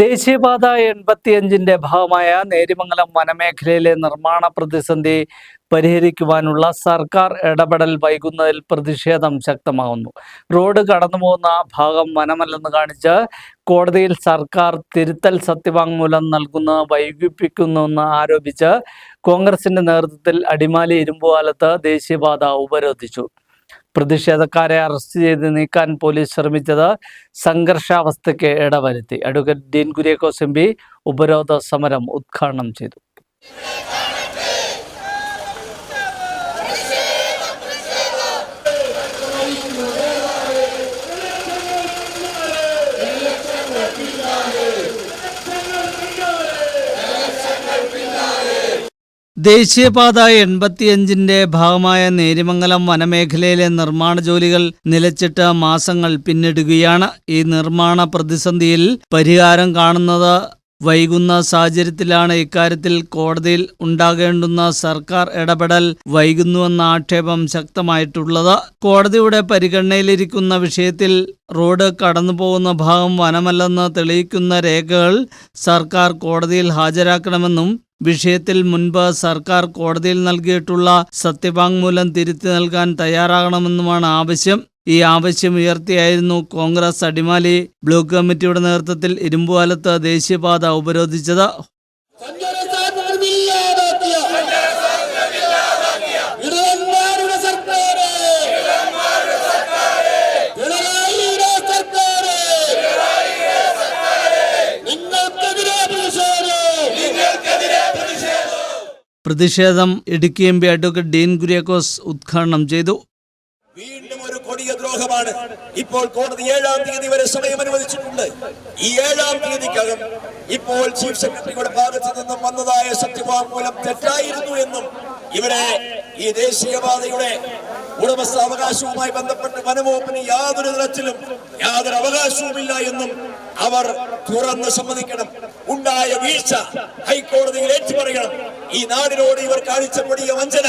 ദേശീയപാത എൺപത്തിയഞ്ചിന്റെ ഭാഗമായ നേരിമംഗലം വനമേഖലയിലെ നിർമ്മാണ പ്രതിസന്ധി പരിഹരിക്കുവാനുള്ള സർക്കാർ ഇടപെടൽ വൈകുന്നതിൽ പ്രതിഷേധം ശക്തമാകുന്നു. റോഡ് കടന്നു പോകുന്ന ഭാഗം വനമല്ലെന്ന് കാണിച്ച് കോടതിയിൽ സർക്കാർ തിരുത്തൽ സത്യവാങ്മൂലം നൽകുന്നത് വൈകിപ്പിക്കുന്നുവെന്ന് ആരോപിച്ച് കോൺഗ്രസിന്റെ നേതൃത്വത്തിൽ അടിമാലി ഇരുമ്പുകാലത്ത് ദേശീയപാത ഉപരോധിച്ചു. പ്രതിഷേധക്കാരെ അറസ്റ്റ് ചെയ്ത് നീക്കാൻ പോലീസ് ശ്രമിച്ചത് സംഘർഷാവസ്ഥയ്ക്ക് ഇടവരുത്തി. അഡ്വക്കേറ്റ് ഡീൻ കുര്യാക്കോസ് എം ഉപരോധ സമരം ഉദ്ഘാടനം ചെയ്തു. ദേശീയപാത എൺപത്തിയഞ്ചിന്റെ ഭാഗമായ നേരിമംഗലം വനമേഖലയിലെ നിർമ്മാണ ജോലികൾ നിലച്ചിട്ട് മാസങ്ങൾ പിന്നിടുകയാണ്. ഈ നിർമ്മാണ പ്രതിസന്ധിയിൽ പരിഹാരം കാണുന്നത് വൈകുന്ന സാഹചര്യത്തിലാണ്. ഇക്കാര്യത്തിൽ കോടതിയിൽ ഉണ്ടാകേണ്ടുന്ന സർക്കാർ ഇടപെടൽ വൈകുന്നുവെന്ന ആക്ഷേപം ശക്തമായിട്ടുള്ളത്. കോടതിയുടെ പരിഗണനയിലിരിക്കുന്ന വിഷയത്തിൽ റോഡ് കടന്നുപോകുന്ന ഭാഗം വനമല്ലെന്ന് തെളിയിക്കുന്ന രേഖകൾ സർക്കാർ കോടതിയിൽ ഹാജരാക്കണമെന്നും വിഷയത്തിൽ മുൻപ് സർക്കാർ കോടതിയിൽ നൽകിയിട്ടുള്ള സത്യവാങ്മൂലം തിരുത്തി നൽകാൻ തയ്യാറാകണമെന്നുമാണ് ആവശ്യം. ഈ ആവശ്യം ഉയർത്തിയായിരുന്നു കോൺഗ്രസ് അടിമാലി ബ്ലോക്ക് കമ്മിറ്റിയുടെ നേതൃത്വത്തിൽ ഇരുമ്പുകാലത്ത് ദേശീയപാത ഉപരോധിച്ചത്. പ്രതിഷേധം Idukki M P advocate Dean Kuriakose ഉദ്ഘാടനം ചെയ്തു. വീണ്ടും ഒരു കൊടിയ ദ്രോഹമാണ്. ഇപ്പോൾ കോടതി ഏഴാം തീയതി വരെ സമയം അനുവദിച്ചിട്ടുണ്ട്. ഈ ഏഴാം തീയതിക്കകം ഇപ്പോൾ ചീഫ് സെക്രട്ടറിയുടെ ഭാഗത്ത് നിന്നും വന്നതായ സത്യവാങ്മൂലം തെറ്റായിരുന്നു എന്നും ഇവിടെ ഈ ദേശീയപാതയുടെ ഉടമസ്ഥാവകാശവുമായി ബന്ധപ്പെട്ട് വനംവകുപ്പിന് യാതൊരു തരത്തിലും യാതൊരു അവകാശവുമില്ല എന്നും അവർ തുറന്ന് സമ്മതിക്കണം. ഉണ്ടായ വീഴ്ച ഹൈക്കോടതിയിൽ ഏറ്റുപറയണം. ഈ നാടിനോട് ഇവർ കാണിച്ച കൊടിയ വഞ്ചന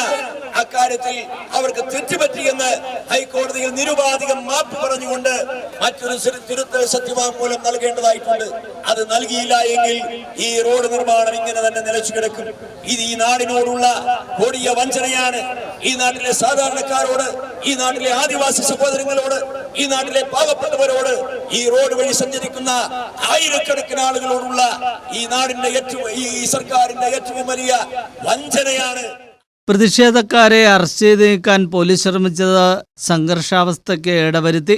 അക്കാര്യത്തിൽ അവർക്ക് തെറ്റുപറ്റിയെന്ന് ഹൈക്കോടതിയിൽ നിരുപാധികം മാപ്പ് പറഞ്ഞുകൊണ്ട് മറ്റൊരു തിരുത്തൽ സത്യവാങ്മൂലം നൽകേണ്ടതായിട്ടുണ്ട്. അത് നൽകിയില്ല എങ്കിൽ ഈ റോഡ് നിർമ്മാണം ഇങ്ങനെ തന്നെ നിലച്ചു കിടക്കും. ഇത് ഈ നാടിനോടുള്ള കൊടിയ വഞ്ചനയാണ്. ഈ നാട്ടിലെ സാധാരണക്കാരോട് ഈ നാട്ടിലെ ആദിവാസി സഹോദരങ്ങളോട് ഈ നാട്ടിലെ പാവപ്പെട്ടവരോട് ഈ റോഡ് വഴി സഞ്ചരിക്കുന്ന ആയിരക്കണക്കിന് ആളുകളോടുള്ള ഈ നാടിന്റെ ഏറ്റവും ഈ സർക്കാരിന്റെ ഏറ്റവും വലിയ വഞ്ചനയാണ്. പ്രതിഷേധക്കാരെ അറസ്റ്റ് ചെയ്ത് നീക്കാൻ പോലീസ് ശ്രമിച്ചത് സംഘർഷാവസ്ഥയ്ക്ക് ഇടവരുത്തി.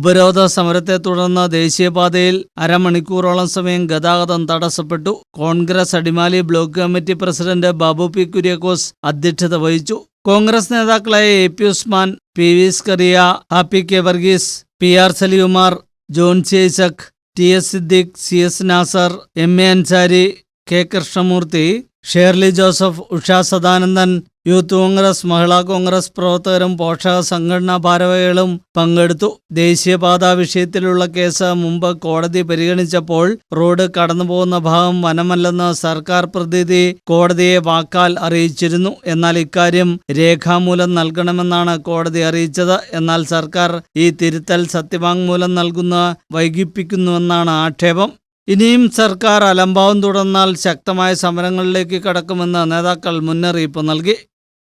ഉപരോധ സമരത്തെ തുടർന്ന് ദേശീയപാതയിൽ അരമണിക്കൂറോളം സമയം ഗതാഗതം തടസ്സപ്പെട്ടു. Congress Adimali block committee president Babu P Kuriakose അധ്യക്ഷത വഹിച്ചു. കോൺഗ്രസ് നേതാക്കളായ A P Usman P V Scaria Happy K Varghese P R Salikumar John C T S Siddique C S Nasar M A Ansari K Krishnamoorthy Shirley Joseph Usha Sadanandan youth Congress Mahila Congress പ്രവർത്തകരും പോഷക സംഘടനാ ഭാരവാഹികളും പങ്കെടുത്തു. ദേശീയപാത വിഷയത്തിലുള്ള case മുമ്പ് കോടതി പരിഗണിച്ചപ്പോൾ road കടന്നുപോകുന്ന ഭാഗം വനമല്ലെന്ന് സർക്കാർ പ്രതിനിധി കോടതിയെ വാക്കാൽ അറിയിച്ചിരുന്നു. എന്നാൽ ഇക്കാര്യം രേഖാമൂലം നൽകണമെന്നാണ് കോടതി അറിയിച്ചത്. എന്നാൽ സർക്കാർ ഈ തിരുത്തൽ സത്യവാങ്മൂലം നൽകുന്ന വൈകിപ്പിക്കുന്നുവെന്നാണ് ആക്ഷേപം. ഇനിയും സർക്കാർ അലംഭാവം തുടർന്നാൽ ശക്തമായ സമരങ്ങളിലേക്ക് കടക്കുമെന്ന് നേതാക്കൾ മുന്നറിയിപ്പ് നൽകി.